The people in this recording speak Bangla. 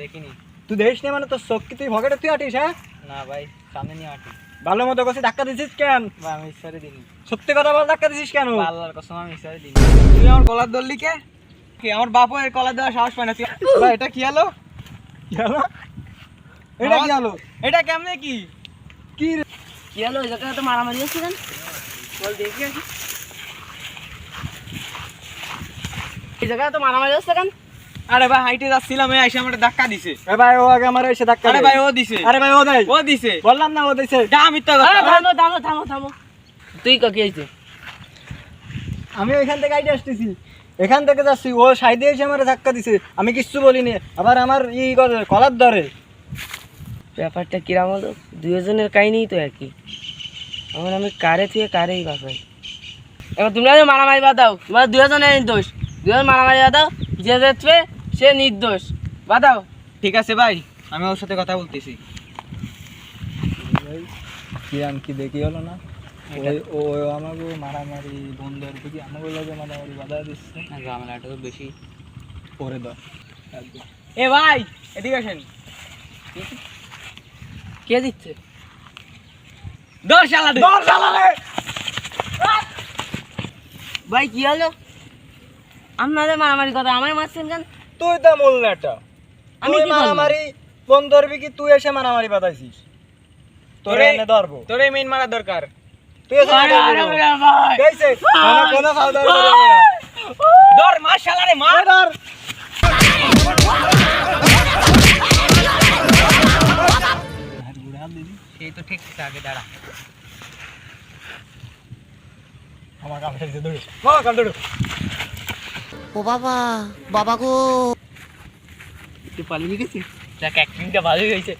দেখিনি। তুই দেখিস না মানে তোর চোখ কি তুই ভকেটে তুই আটিস হ্যাঁ? না ভাই সামনে নিয়ে আটি। ভালো মতো করছিস ধাক্কা দিছিস কেন? আমি ইচ্ছারে দিনি সত্যি কথা বল ধাক্কা দিছিস কেন? আল্লাহর কসম আমি ইচ্ছারে দিনি তুই আমার কলার ধরলি কে কি আমার বাপও এর কলার দেওয়ার সাহস পায় না? তুই ভাই এটা কি হলো? কি হলো? এটা কি হলো? এটা কেমনে কি? কি কি হলো? ওই জায়গায় তো মারামারি হচ্ছে কেন? বল দেখি। এই জায়গায় তো মারামারি হচ্ছে কেন? আরে ভাই হাইটে যাচ্ছিলাম এই আইসা আমার ধাক্কা দিছে। এ ভাই ও আগে আমার এসে ধাক্কা আরে ভাই ও দিছে। আরে ভাই ও দেয়। ও দিছে। বললাম না ও দিছে। যা মিথ্যা আরে কথা থামো থামো থামো থামো। তুই কি হয়েছে আমি ওইখান থেকে আইটে আসতেছি। এখান থেকে যাচ্ছি ও সাইডে এসে আমার ধাক্কা দিছে। আমি কিচ্ছু বলিনি। আবার আমার ই করে কলার ধরে। ব্যাপারটা কিরাম হলো? দুজনের কাহিনী তো একই। এখন আমি কারে থেকে কারেই বাঁচাই। এবার তোমরা যে মারামারি বাদাও তোমার দুজনের দোষ। দুজন মারামারি বাদাও যে যেতবে সে নির্দোষ। বাদাও ঠিক আছে ভাই আমি ওর সাথে কথা বলতেছি। কি আমি কি দেখি হলো না? ও আমাকে মারামারি আমাকে লাগে মারামারি বাধা দিচ্ছে। ঝামেলাটা তো বেশি। করে দাও। এ ভাই এদিকে আসেন। কে দিচ্ছে? দশ। ভাই কি হলো? আপনাদের মারামারি কথা আমার মারছেন কেন? তুই তো মূল নেটা আমি কি? মারামারি বন্ধ ধরবি কি তুই এসে মারামারি বাধাইছিস? তোরে তোরে- এনে ধরবো। তোর মেইন মারা দরকার। তুই এসে ভাই। কেছে কোনো খাওয়া দাওয়া ধর মার শালা রে মার। ধর সেই তো ঠিক আগে দাঁড়া। আমার এসে দৌড়ে বাবা কাল দৌড়ো ও বাবা বাবা গো। একটু পালিয়ে গেছে? দেখ অ্যাক্টিংটা ভালোই হয়েছে।